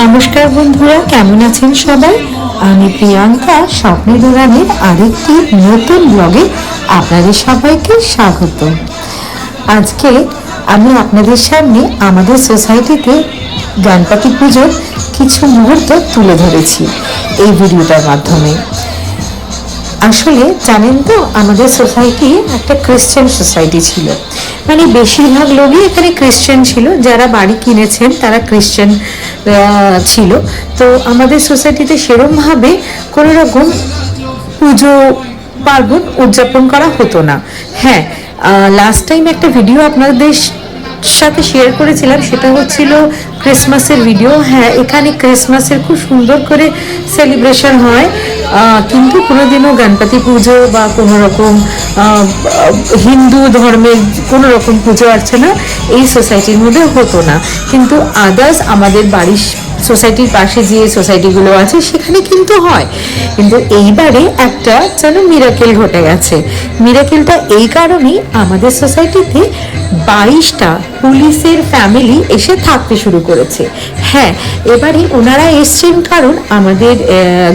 নমস্কার বন্ধুরা, কেমন আছেন সবাই? আমি প্রিয়াঙ্কা স্বপ্নের দোকানের আরেকটি নতুন ব্লগে আপনাদের সবাইকে স্বাগত। আজকে আমি আপনাদের সামনে আমাদের সোসাইটিতে গণপতি পুজোর কিছু মুহূর্ত তুলে ধরেছি এই ভিডিওটার মাধ্যমে। আসলে জানেন তো, আমাদের সোসাইটি একটা ক্রিশ্চান সোসাইটি ছিল। মানে বেশিরভাগ লোকই এখানে ক্রিশ্চান ছিল যারা বাড়ি কিনেছেন তারা ক্রিশ্চান আহ, ছিল। তো আমাদের সোসাইটিতে সেরমভাবে কোনো রকম পুজো পার্বণ উদযাপন করা হতো না। হ্যাঁ লাস্ট টাইম একটা ভিডিও আপনাদের সাথে শেয়ার করেছিলাম সেটা হচ্ছিল ক্রিসমাসের ভিডিও হ্যাঁ এখানে ক্রিসমাসের খুব সুন্দর করে সেলিব্রেশন হয়। কিন্তু কোনোদিনও গণপতি পুজো বা কোনো রকম হিন্দু ধর্মের কোনো রকম পুজো অর্চনা এই সোসাইটির মধ্যে হতো না। কিন্তু আদার্স আমাদের বাড়ির সোসাইটির পাশে যে সোসাইটিগুলো আছে, সেখানে কিন্তু হয়। কিন্তু এইবারে একটা যেন মিরাকেল ঘটে গেছে। মিরাকেলটা এই কারণেই আমাদের সোসাইটিতে বাইশটা পুলিশের ফ্যামিলি এসে থাকতে শুরু করেছে। হ্যাঁ এবারে ওনারা এসছেন কারণ আমাদের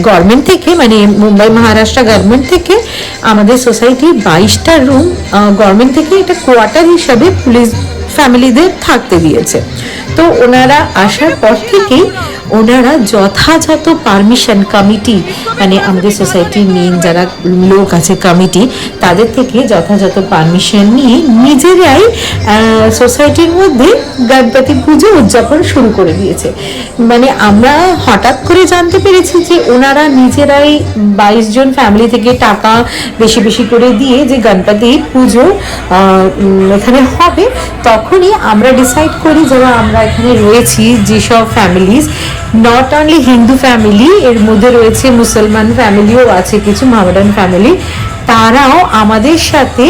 গভর্নমেন্ট থেকে মানে মুম্বাই মহারাষ্ট্র গভর্নমেন্ট থেকে আমাদের সোসাইটির বাইশটা রুম গভর্নমেন্ট থেকে এটা কোয়ার্টার হিসাবে পুলিশ ফ্যামিলিদের থাকতে দিয়েছে। তো ওনারা আসার পর থেকেই ওনারা যথাযথ পারমিশন কমিটি মানে আমাদের সোসাইটির মেন যারা লোক আছে কমিটি, তাদের থেকে যথাযথ পারমিশন নিয়ে নিজেরাই সোসাইটির মধ্যে গণপতি পুজো উদযাপন শুরু করে দিয়েছে। মানে আমরা হঠাৎ করে জানতে পেরেছি যে ওনারা নিজেরাই বাইশ জন ফ্যামিলি থেকে টাকা বেশি বেশি করে দিয়ে যে গণপতি পুজো এখানে হবে তখনই আমরা ডিসাইড করি যারা আমরা এখানে রয়েছি যেসব families not only Hindu family এর মধ্যে রয়েছে মুসলমান ফ্যামিলিও আছে, কিছু মামাডান ফ্যামিলি তারাও আমাদের সাথে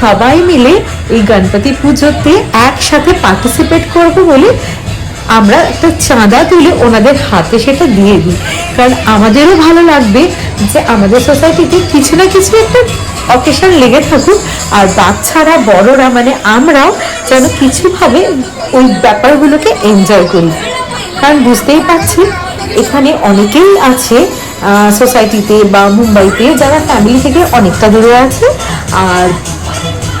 সবাই মিলে এই গণপতি পুজোতে একসাথে পার্টিসিপেট করব বলে আমরা একটা চাঁদা তুলে ওনাদের হাতে সেটা দিয়ে দিই। কারণ আমাদেরও ভালো লাগবে যে আমাদের সোসাইটিতে কিছু না কিছু একটা অকেশন লেগে থাকুক আর বাচ্চারা, বড়রা মানে আমরাও যেন কিছুভাবে ওই ব্যাপারগুলোকে এনজয় করি। কারণ বুঝতেই পারছি এখানে অনেকেই আছে সোসাইটিতে বা মুম্বাইতে যারা ফ্যামিলি থেকে অনেকটা দূরে আছে, আর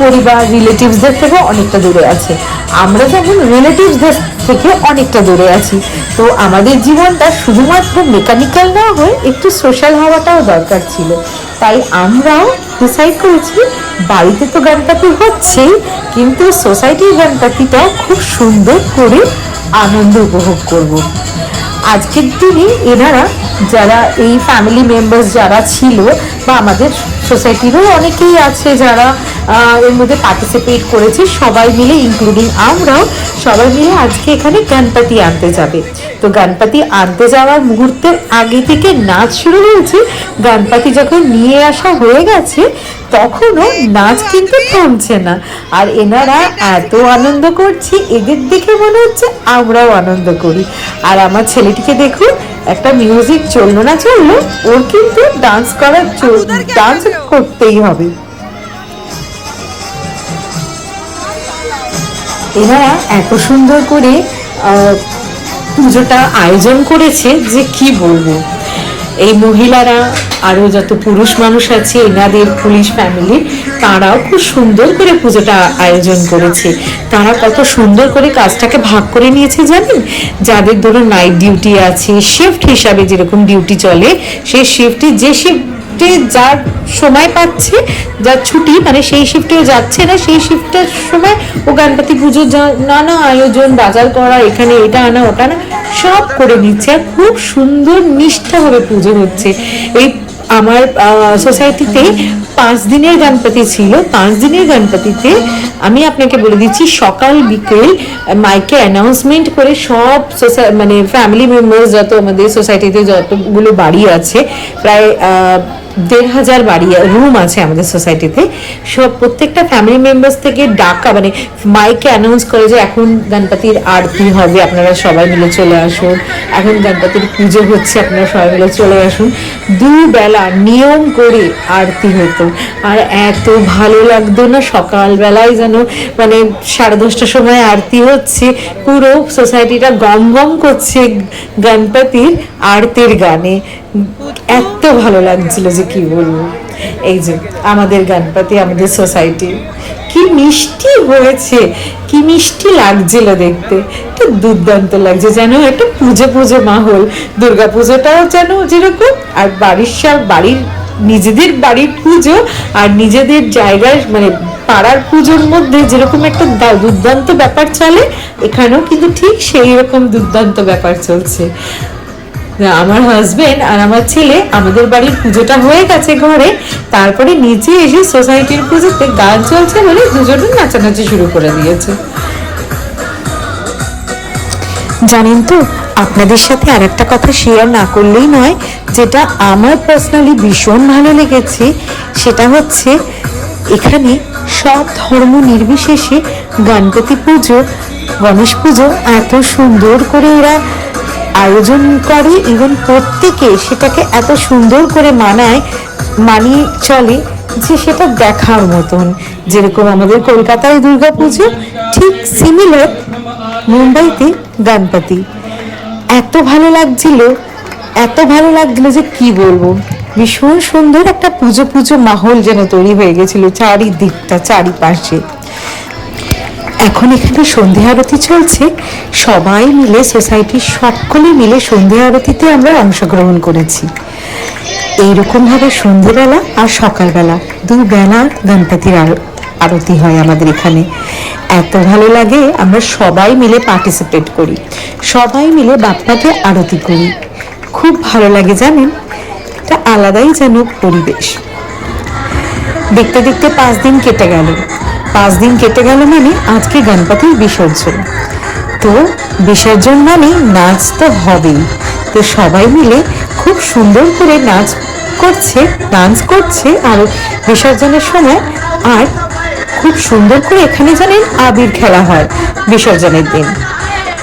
পরিবার রিলেটিভসদের থেকে অনেকটা দূরে আছে। আমরা যেমন রিলেটিভসদের থেকে অনেকটা দূরে আছি। তো আমাদের জীবনটা শুধুমাত্র মেকানিক্যাল না হয়ে একটু সোশ্যাল হওয়াটাও দরকার ছিল। তাই আমরাও ডিসাইড করেছি বাড়িতে তো গণপতি হচ্ছেই, কিন্তু সোসাইটির গণপতিটা খুব সুন্দর করে আনন্দ উপভোগ করব। আজকের দিনে এনারা যারা এই ফ্যামিলি মেম্বার্স যারা ছিল বা আমাদের সোসাইটিরও অনেকেই আছে যারা এর মধ্যে পার্টিসিপেট করেছে, সবাই মিলে ইনক্লুডিং আমরাও সবাই মিলে আজকে এখানে গণপতি আনতে যাবে। তো গণপতি আনতে যাওয়ার মুহূর্তের আগে থেকে নাচ শুরু হয়েছে। গণপতি যখন নিয়ে আসা হয়ে গেছে তখনও নাচ কিন্তু থামছে না। আর এনারা এত আনন্দ করছে এদের দেখে মনে হচ্ছে আমরাও আনন্দ করি। আর আমার ছেলেটিকে দেখুন একটা মিউজিক চলল না চলল ওর কিন্তু ডান্স করার ডান্স করতেই হবে। এনারা এত সুন্দর করে আহ, পুজোটা আয়োজন করেছে যে কি বলব? এই মহিলারা আরও যত পুরুষ মানুষ আছে, এনাদের পুলিশ ফ্যামিলি তারাও খুব সুন্দর করে পুজোটা আয়োজন করেছে। তারা কত সুন্দর করে কাজটাকে ভাগ করে নিয়েছে জানেন? যাদের ধরুন নাইট ডিউটি আছে শিফট হিসাবে যেরকম ডিউটি চলে, সেই শিফটে যে শিফটে যার সময় পাচ্ছে, যার ছুটি মানে সেই শিফটেও যাচ্ছে না, সেই শিফটের সময় ও গণপতি পুজোর নানা আয়োজন, বাজার করা, এখানে এটা আনা, ওটা না সব করে নিচ্ছে। আর খুব সুন্দর নিষ্ঠাভাবে পুজো হচ্ছে। এই আমার সোসাইটিতে পাঁচ দিনের গণপতি ছিল। পাঁচ দিনের গণপতিতে আমি আপনাকে বলে দিচ্ছি, সকাল, বিকেল, মাইকে অ্যানাউন্সমেন্ট করে সব সোসাই মানে ফ্যামিলি মেম্বার্স যত আমাদের সোসাইটিতে যতগুলো বাড়ি আছে, প্রায় দেড় হাজার বাড়ি রুম আছে আমাদের সোসাইটিতে সব প্রত্যেকটা ফ্যামিলি মেম্বার্স থেকে ডাকা মানে মাইকে অ্যানাউন্স করে যে এখন গণপতির আরতি হবে, আপনারা সবাই মিলে চলে আসুন। এখন গণপতির পুজো হচ্ছে, আপনারা সবাই মিলে চলে আসুন। দুবেলা নিয়ম করে আরতি হতো। আর এত ভালো লাগতো না, সকালবেলায় যেন মানে সাড়ে দশটার সময় আরতি হচ্ছে, পুরো সোসাইটিটা গম গম করছে গণপতির আরতির গানে। এত ভালো লাগছিল যে কি বলব। এই যে আমাদের গণপতি, আমাদের সোসাইটি কি মিষ্টি হয়েছে, কি মিষ্টি লাগছিল দেখতে। তো দুর্দান্ত লাগছে যেন একটা পুজো পুজো মাহল। দুর্গা পুজোটাও যেন যেরকম, আর বাড়ির সব, বাড়ির নিজেদের বাড়ির পুজো আর নিজেদের জায়গায় মানে পাড়ার পুজোর মধ্যে যেরকম একটা দুর্দান্ত ব্যাপার চলে, এখানেও কিন্তু ঠিক সেই রকম দুর্দান্ত ব্যাপার চলছে। আমার হাজবেন্ড আর আমার ছেলে আমাদের বাড়ির পুজোটা হয়ে গেছে ঘরে। তারপরে নিচে এসে সোসাইটির পুজোতে গান চলছে বলে দুজনে নাচানাচি শুরু করে দিয়েছে। জানেন তো, আপনাদের সাথে আর একটা কথা শেয়ার না করলেই নয়, যেটা আমার পার্সোনালি ভীষণ ভালো লেগেছে, সেটা হচ্ছে এখানে সব ধর্ম নির্বিশেষে গণপতি পুজো, গণেশ পুজো এত সুন্দর করে এরা আয়োজন করে এবং প্রত্যেকে সেটাকে এত সুন্দর করে মানায়, মানিয়ে চলে যে সেটা দেখার মতন। যেরকম আমাদের কলকাতায় দুর্গা পুজো ঠিক সিমিলার মুম্বাইতে গণপতি। এত ভালো লাগছিল, এত ভালো লাগছিল যে কি বলব? ভীষণ সুন্দর একটা পুজো পুজো মাহল যেন তৈরি হয়ে গেছিল চারিদিকটা, চারিপাশে। এখন এখানে সন্ধে আরতি চলছে। সবাই মিলে সোসাইটির সকলে মিলে সন্ধে আরতিতে আমরা অংশগ্রহণ করেছি। এইরকম ভাবে সন্ধেবেলা আর সকালবেলা দুবেলা গণপতির আর- আরতি হয় আমাদের এখানে। এত ভালো লাগে, আমরা সবাই মিলে পার্টিসিপেট করি। সবাই মিলে বাপ্পাকে আরতি করি। খুব ভালো লাগে জানেন? এটা আলাদাই যেন পরিবেশ। দেখতে দেখতে পাঁচ দিন কেটে গেল। পাঁচ দিন কেটে গেল মানে আজকে গণপতির বিসর্জন। তো বিসর্জন মানে নাচ তো হবেই। তো সবাই মিলে খুব সুন্দর করে নাচ করছে ডান্স করছে আর বিসর্জনের সময় আর খুব সুন্দর করে এখানে জানেন আবির খেলা হয় বিসর্জনের দিন।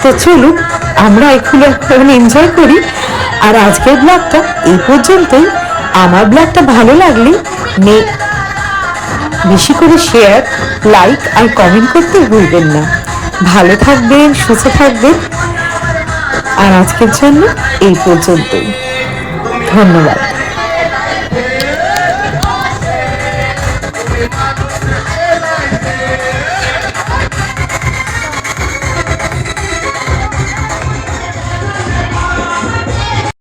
তো চলুন, আমরা এগুলো এখন এনজয় করি। আর আজকের ব্লগটা এই পর্যন্তই। আমার ব্লগটা ভালো লাগলে নে বেশি করে শেয়ার লাইক আর কমেন্ট করতে ভুলবেন না। ভালো থাকবেন, সুস্থ থাকবেন। আর আজকের জন্য এই পর্যন্তই। ধন্যবাদ।